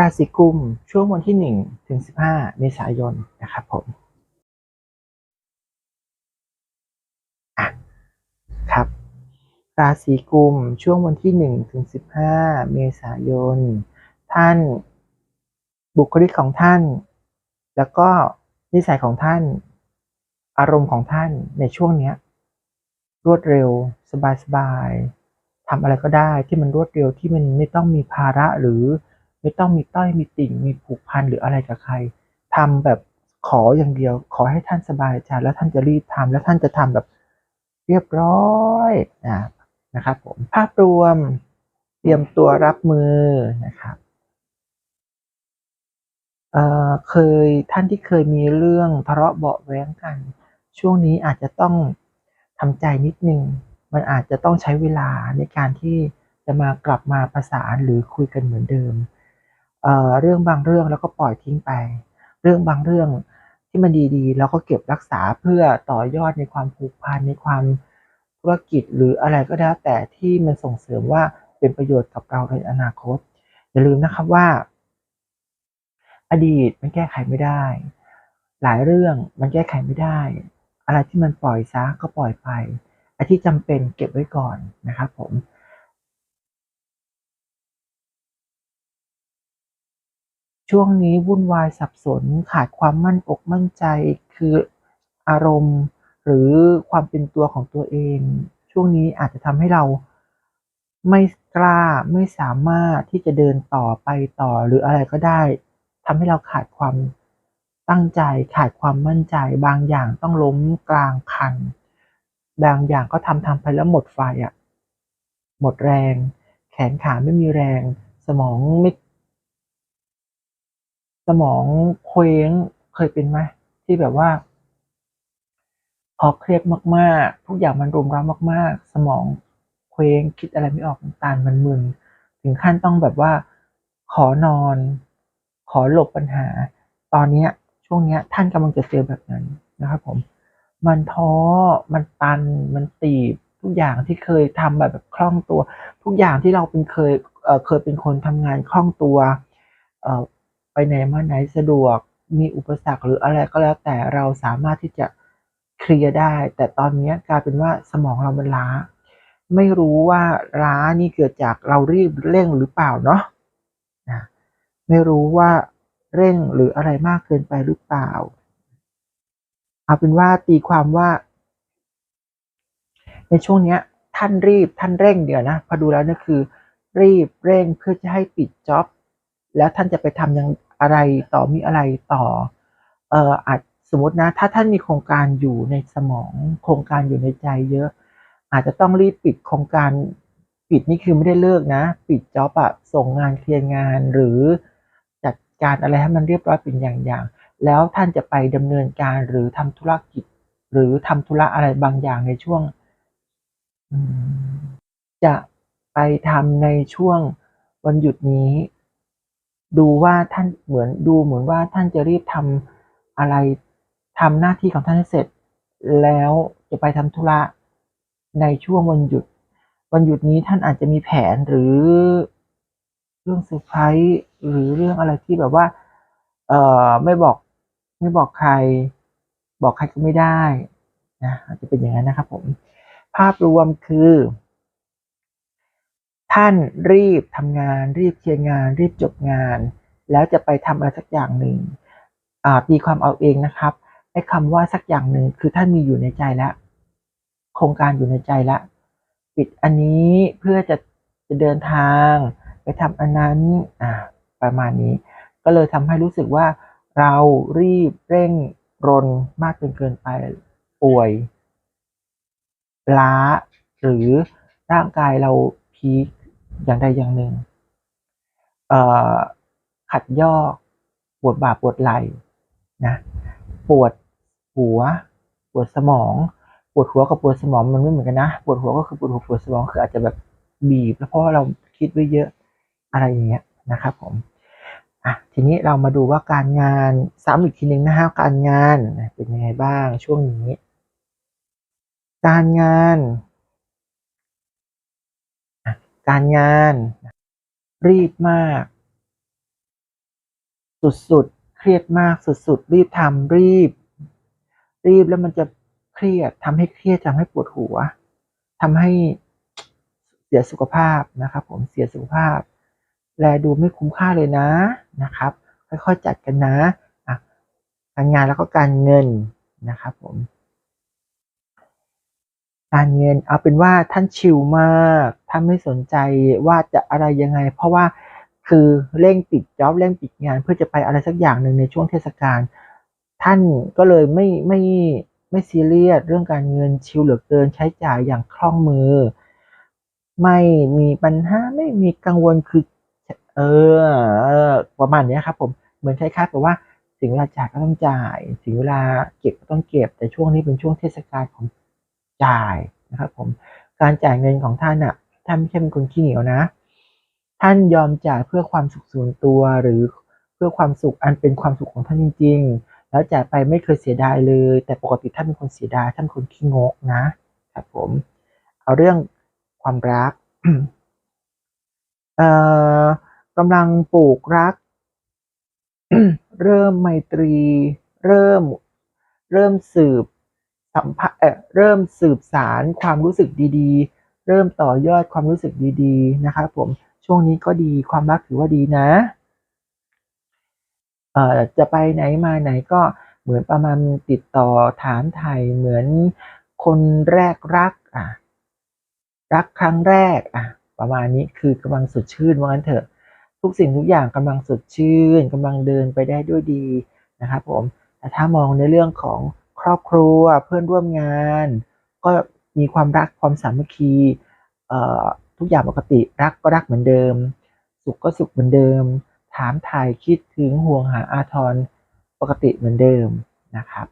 ราศีกุมช่วงวันที่หนึ่งถึงสิบห้าเมษายนนะครับผมอะครับ ราศีกุมช่วงวันที่หนึ่งถึงสิบห้าเมษายน ท่านบุคลิกของท่าน แล้วก็นิสัยของท่าน อารมณ์ของท่านในช่วงเนี้ย รวดเร็วสบายๆทำอะไรก็ได้ที่มันรวดเร็วที่มันไม่ต้องมีภาระหรือ ไม่ต้องมีต้อยมีติ่งมีผูกพันหรืออะไรกับใครทำแบบขออย่างเดียว ขอให้ท่านสบายใจแล้วท่านจะรีบทำแล้วท่านจะทำแบบเรียบร้อยนะนะครับผมภาพรวมเตรียมตัวรับมือนะครับเอ่อเคยท่านที่เคยมีเรื่องทะเลาะเบาแว้งกัน ช่วงนี้อาจจะต้องทำใจนิดนึง มันอาจจะต้องใช้เวลาในการที่จะมากลับมาประสานหรือคุยกันเหมือนเดิม เรื่องบางเรื่องเราก็ปล่อยทิ้งไป เรื่องบางเรื่องที่มันดีๆเราก็เก็บรักษาเพื่อต่อยอดในความผูกพันในความธุรกิจหรืออะไรก็แล้วแต่ที่มันส่งเสริมว่าเป็นประโยชน์กับเราในอนาคต อย่าลืมนะครับว่า อดีตมันแก้ไขไม่ได้ หลายเรื่องมันแก้ไขไม่ได้ อะไรที่มันปล่อยซะก็ปล่อยไปไอ้ที่จำเป็นเก็บไว้ก่อนนะครับผม ช่วงนี้วุ่นวายสับสนขาดความมั่นอกมั่นใจ คืออารมณ์ หรือความเป็นตัวของตัวเอง ช่วงนี้อาจจะทำให้เราไม่กล้าไม่สามารถที่จะเดินต่อไปต่อหรืออะไรก็ได้ทำให้เราขาดความตั้งใจขาดความมั่นใจ บางอย่างต้องล้มกลางคัน บางอย่างก็ทำทำไปแล้วหมดไฟอะหมดแรง แขนขาไม่มีแรง สมองไม่ สมองเคว้งเคยเป็นไหมที่แบบว่า พอเครียดมากๆ ทุกอย่างมันรุมเร้ามาก ๆ สมองเคว้งคิดอะไรไม่ออกมันตันมันมึนถึงขั้นต้องแบบว่า ขอนอน ขอหลบปัญหา ตอนเนี้ย ช่วงเนี้ย ท่านกำลังจะเจอแบบนั้นนะครับผม มันท้อมันตันมันตีบทุกอย่างที่เคยทำแบบแบบคล่องตัว ทุกอย่างที่เราเป็นเคยเเคยเป็นคนทำงานคล่องตัวเไปไหนมาไหนสะดวก มีอุปสรรคหรืออะไรก็แล้วแต่เราสามารถที่จะเคลียร์ได้ แต่ตอนนี้กลายเป็นว่าสมองเรามันล้า ไม่รู้ว่าล้านี่เกิดจากเรารีบเร่งหรือเปล่าเนาะนะไม่รู้ว่าเร่งหรืออะไรมากเกินไปหรือเปล่า เอาเป็นว่าตีความว่า ในช่วงนี้ท่านรีบท่านเร่งเดี๋ยวนะพอดูแล้วนี่คือ รีบเร่งเพื่อจะให้ปิดจ็อบแล้วท่านจะไปทำอย่าง อะไรต่อมีอะไรต่อเอ่ออาจสมมตินะ ถ้าท่านมีโครงการอยู่ในสมอง โครงการอยู่ในใจเยอะ อาจจะต้องรีบปิดโครงการปิดนี่คือไม่ได้เลิกนะ ปิดจ็อบอะส่งงานเคลียร์งานหรือจัดการอะไรให้มันเรียบร้อยเป็นอย่างๆแล้วท่านจะไปดำเนินการหรือทำธุรกิจ หรือทำธุระอะไรบางอย่างในช่วงจะไปทำในช่วงวันหยุดนี้ ดูว่าท่านเหมือนดูเหมือนว่าท่านจะรีบทำอะไรทำหน้าที่ของท่านให้เสร็จ แล้วจะไปทำธุระในช่วงวันหยุด วันหยุดนี้ท่านอาจจะมีแผนหรือเรื่องเซอร์ไพรส์หรือเรื่องอะไรที่แบบว่า เอ่อไม่บอกไม่บอกใคร บอกใครก็ไม่ได้นะอาจจะเป็นอย่างนั้นนะครับผม ภาพรวมคือ ท่านรีบทำงาน รีบเคลียร์งาน รีบจบงาน แล้วจะไปทำอะไรสักอย่างหนึ่งตีความเอาเองนะครับไอ้คำว่าสักอย่างหนึ่งคือท่านมีอยู่ในใจแล้วโครงการอยู่ในใจแล้วปิดอันนี้เพื่อจะจะเดินทางไปทำอันนั้นอ่าประมาณนี้ ก็เลยทำให้รู้สึกว่าเรารีบเร่งรนมากจนเกินไปป่วย ล้า หรือร่างกายเราพีค อย่างใดอย่างหนึ่งขัดยอกปวดบ่าปวดไหล่นะปวดหัว ปวดสมอง ปวดหัวกับปวดสมองมันไม่เหมือนกันนะปวดหัวก็คือปวดหัวปวดสมองคืออาจจะแบบบีบ แล้วเพราะเราคิดไว้เยอะอะไรอย่างเงี้ยนะครับผมอะทีนี้เรามาดูว่าการงานซ้ำอีกทีหนึ่งนะฮะการงานเป็นยังไงบ้างช่วงนี้ การงาน การงาน รีบมาก สุดๆ เครียดมากสุดๆ รีบทำรีบ รีบแล้วมันจะเครียดทำให้เครียดทำให้ปวดหัวทำให้เสียสุขภาพนะครับ ผมเสียสุขภาพ แลดูไม่คุ้มค่าเลยนะนะครับ ค่อยๆจัดกันนะอะการงานแล้วก็การเงินนะครับผม การเงิน เอาเป็นว่าท่านชิลมากท่านไม่สนใจว่าจะอะไรยังไง เพราะว่าคือเร่งปิดจ็อบเร่งปิดงานเพื่อจะไปอะไรสักอย่างหนึ่งในช่วงเทศกาลท่านก็เลยไม่ไม่ไม่ซีเรียสเรื่องการเงินชิลเหลือเกินใช้จ่ายอย่างคล่องมือ ไม่มีปัญหาไม่มีกังวลคือ เออเออประมาณนี้ครับผมเหมือนคล้ายๆกับว่าถึงเวลาจ่ายก็ต้องจ่ายถึงเวลาเก็บก็ต้องเก็บ แต่ช่วงนี้เป็นช่วงเทศกาลของ จ่ายนะครับผมการจ่ายเงินของท่านอะท่านไม่ใช่เป็นคนขี้เหนียวนะ ท่านยอมจ่ายเพื่อความสุขส่วนตัวหรือเพื่อความสุขอันเป็นความสุขของท่านจริง ๆ แล้วจ่ายไปไม่เคยเสียดายเลย แต่ปกติท่านเป็นคนเสียดายท่านเป็นคนขี้งกนะครับผมเอาเรื่องความรักเอ่อกำลังปลูกรัก เริ่มไมตรี เริ่ม เริ่มสืบ สัมพันธ์เเริ่มสืบสารความรู้สึกดีๆ เริ่มต่อยอดความรู้สึกดีๆ นะครับผมช่วงนี้ก็ดีความรักถือว่าดีนะเอ่อจะไปไหนมาไหนก็เหมือนประมาณติดต่อถามไทยเหมือนคนแรกรักอะรักครั้งแรกอะประมาณนี้คือกำลังสดชื่นว่างั้นเถอะ ทุกสิ่งทุกอย่างกำลังสดชื่นกำลังเดินไปได้ด้วยดีนะครับผมแต่ถ้ามองในเรื่องของ รอบครัวเพื่อนร่วมงาน ก็มีความรักความสามัคคีทุกอย่างปกติรักก็รักเหมือนเดิม สุขก็สุขเหมือนเดิม ถามถ่ายคิดถึงห่วงหาอาทรปกติเหมือนเดิมนะครับ